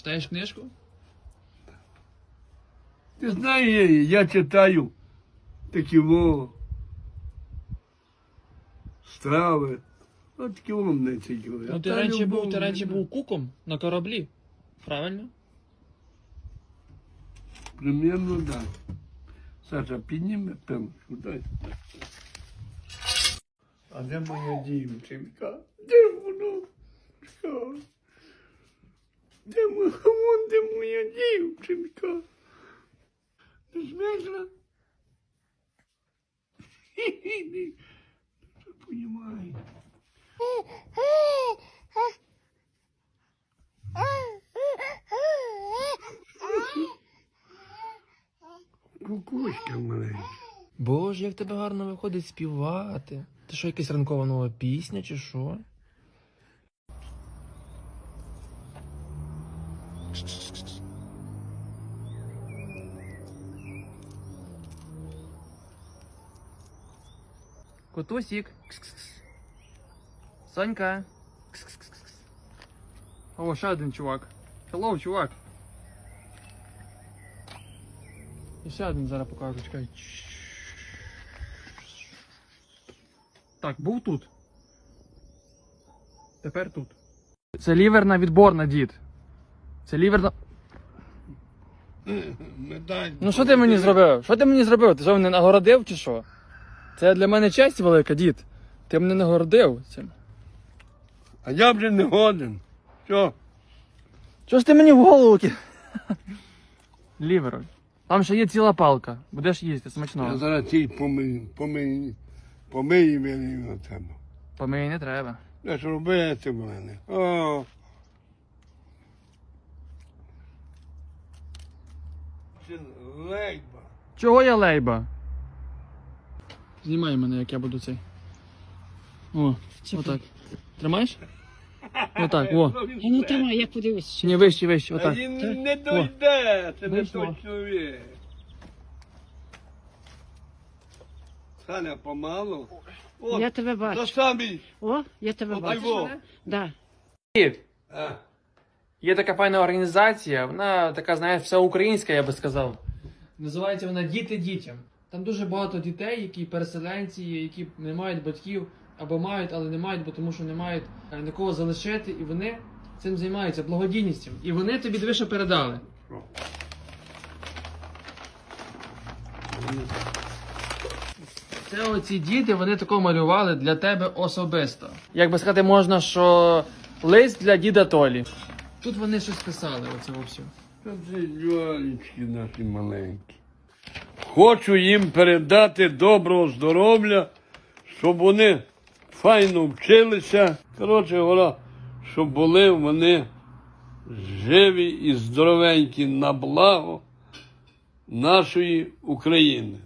Читаєш книжку? Ти знаєш, я читаю такі во страви. От такі цікаві. Ну ти раніше був, ти раніше був куком на кораблі. Правильно? Примерно так. Саша, підніме пенку, дай. А де моя дівчинка? Де воно? Що? Де вон де моя дівчинка? Не змерзла? Хі-хі, не понімаю. Кукушка маленька. Боже, як тебе гарно виходить співати. Ти що, якась ранкова нова пісня чи що? Котусік. Сонька. О, ще один чувак. Hello, чувак. І ще один зараз покажу, чекай. Так, був тут. Тепер тут. Це ліверна відборна, дід. Це ліверна. Медаль. Ну що ти мені зробив? Що ти мені зробив? Ти що мене нагородив чи що? Це для мене честь велика, дід. Ти мене нагородив цим. А я вже не годен. Що? Чого ж ти мені в голову ки? Лівероль. Там ще є ціла палка. Будеш їсти Я смачно. зараз ті помию, помию, помию і на тебе. Помий не треба. Де ж робити в мене? О. Це лейба. Чого я лейба? Знімай мене, як я буду цей. О, отак. Тримаєш? Отак, о. А ну тримай, я подивлюсь. ще. Ні, вище, вище, А отак. він не дойде, це не Вийшло. той чоловік. Саня, помалу. О, Я тебе то бачу. О, я тебе От бачу. його. Да. А, Є така файна організація, вона така, знаєш, всеукраїнська, я би сказав. Називається вона Діти дітям. Там дуже багато дітей, які переселенці, які не мають батьків або мають, але не мають, бо тому що не мають е, нікого залишити, і вони цим займаються благодійністю. І вони тобі диви, передали. Це оці діти, вони тако малювали для тебе особисто. Як би сказати, можна, що лист для діда Толі. Тут вони щось писали, оце все. Та це наші маленькі. Хочу їм передати доброго здоров'я, щоб вони файно вчилися. Коротше говоря, щоб були вони живі і здоровенькі на благо нашої України.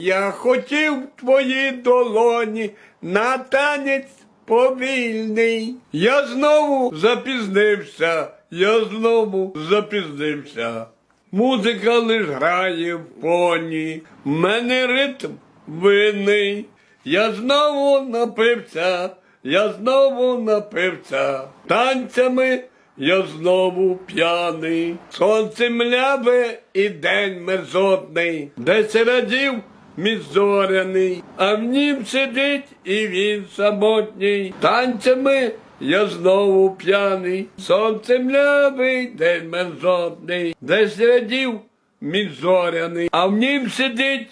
Я хотів твої долоні на танець повільний. Я знову запізнився, я знову запізнився. Музика лиш грає в поні, в мене ритм винний. Я знову напився, я знову напився. Танцями я знову п'яний. Сонце мляве і день мерзотний, десь радів мізоряний, а в нім сидить і він самотній. Танцями я знову п'яний. сонцем лявий, день мерзотний, десь радів мізоряний, а в нім сидить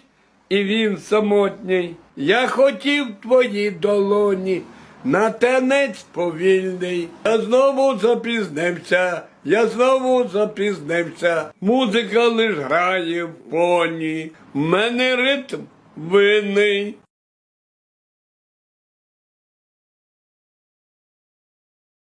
і він самотній. Я хотів твої долоні. На танець повільний, я знову запізнився, я знову запізнився. Музика лиш грає в поні, в мене ритм винний.